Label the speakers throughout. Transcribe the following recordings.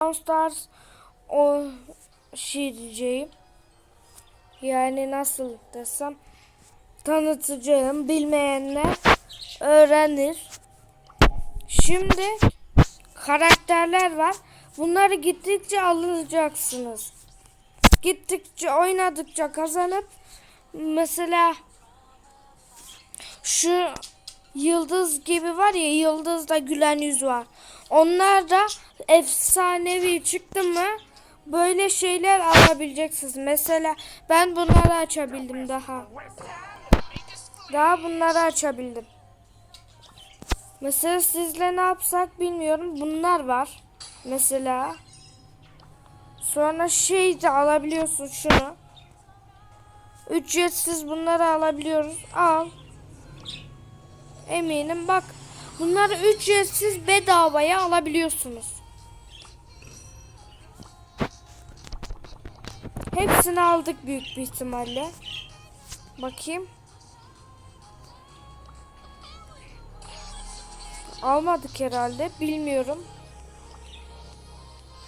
Speaker 1: Brawl Stars o şey diyeceğim. Yani nasıl desem tanıtacağım. Bilmeyenler öğrenir. Şimdi karakterler var. Bunları gittikçe alacaksınız. Gittikçe oynadıkça kazanıp mesela şu yıldız gibi var ya yıldızda gülen yüz var. Onlar da efsanevi çıktı mı böyle şeyler alabileceksiniz. Mesela ben bunları açabildim daha. Daha bunları açabildim. Mesela sizle ne yapsak bilmiyorum. Bunlar var. Mesela. Sonra şey de alabiliyorsun şunu. Ücretsiz bunları alabiliyoruz. Al. Eminim bak. Bunları ücretsiz bedavaya alabiliyorsunuz. Hepsini aldık büyük bir ihtimalle. Bakayım. Almadık herhalde. Bilmiyorum.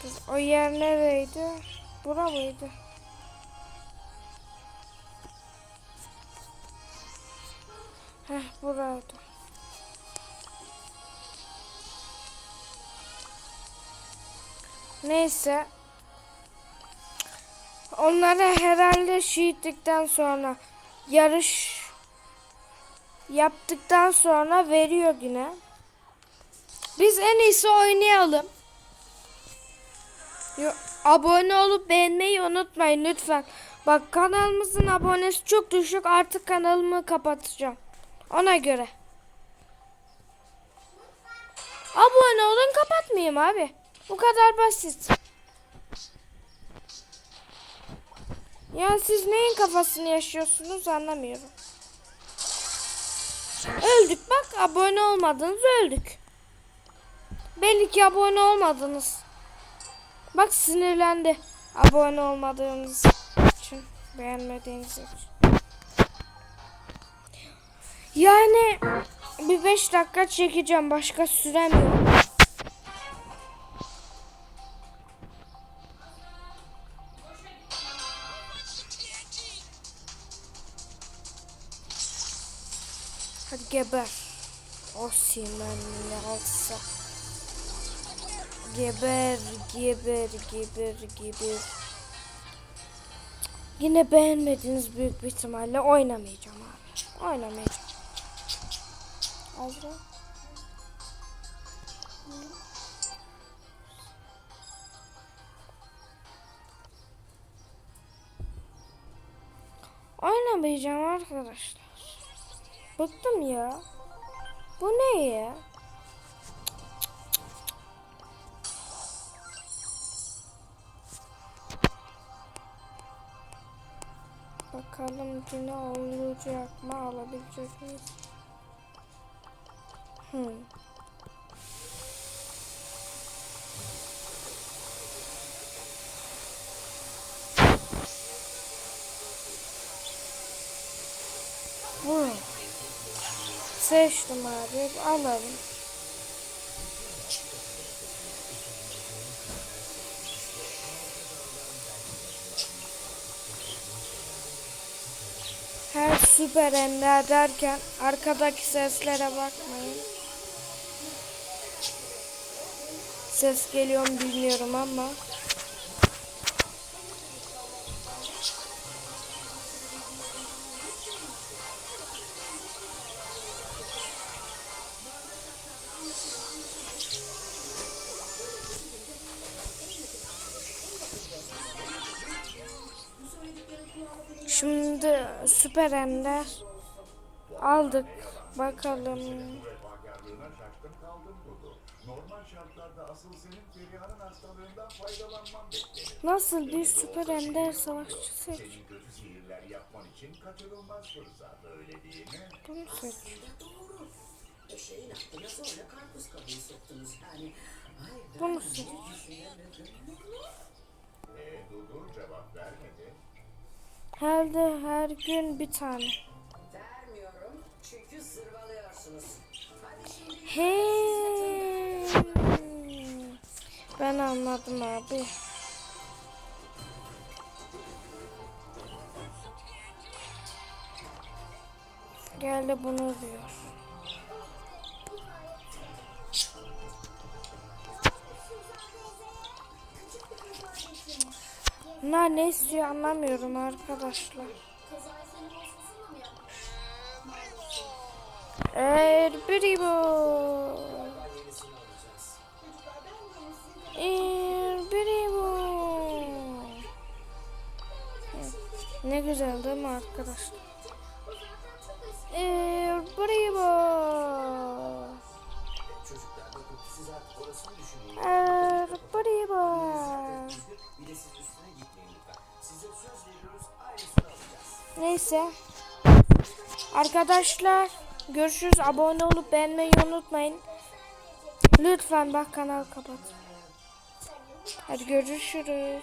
Speaker 1: Dur, o yer nereydi? Bura mıydı? Heh buraydı. Neyse. Onlara herhalde şehitlikten sonra yarış yaptıktan sonra veriyor yine. Biz en iyisi oynayalım. Abone olup beğenmeyi unutmayın lütfen. Bak kanalımızın abonesi çok düşük. Artık kanalımı kapatacağım. Ona göre. Abone olun kapatmayayım abi. Bu kadar basit. Ya siz neyin kafasını yaşıyorsunuz anlamıyorum. Öldük bak abone olmadınız öldük. Belli ki abone olmadınız. Bak sinirlendi. Abone olmadığınız için, beğenmediğiniz için. Yani bir 5 dakika çekeceğim. Başka sürem yok. Hadi geber. O simenli alsa. Geber, geber, geber, geber. Yine beğenmediniz büyük bir ihtimalle oynamayacağım abi. Oynamayacağım. Azra. Oynamayacağım arkadaşlar. Bıktım ya. Bu ne ya? Bakalım yine olacak mı? Alabilecek miyiz? Hmm. Bu. Seçtim abi. Alalım. Her süper ender derken arkadaki seslere bakmayın. Ses geliyor mu bilmiyorum ama. Şimdi süper ender aldık. Bakalım. Nasıl bir süper ender savaşçı seç?
Speaker 2: Senin kötü sihirler yapman için kaçırılmaz fırsat öyle değil mi?
Speaker 1: Bunu seç. Bunu seç.
Speaker 3: düşünemedim.
Speaker 2: E Dudu cevap vermedi.
Speaker 1: Herhalde her gün bir tane.
Speaker 3: Vermiyorum çünkü zırvalıyorsunuz. Hadi şimdi
Speaker 1: He. Ben anladım abi. Gel de bunu diyor. Bunlar ne istiyor anlamıyorum arkadaşlar. Er primo. Er primo. Ne güzel değil mi arkadaşlar? Er Neyse. Arkadaşlar görüşürüz. Abone olup beğenmeyi unutmayın. Lütfen bak kanal kapat. Hadi görüşürüz.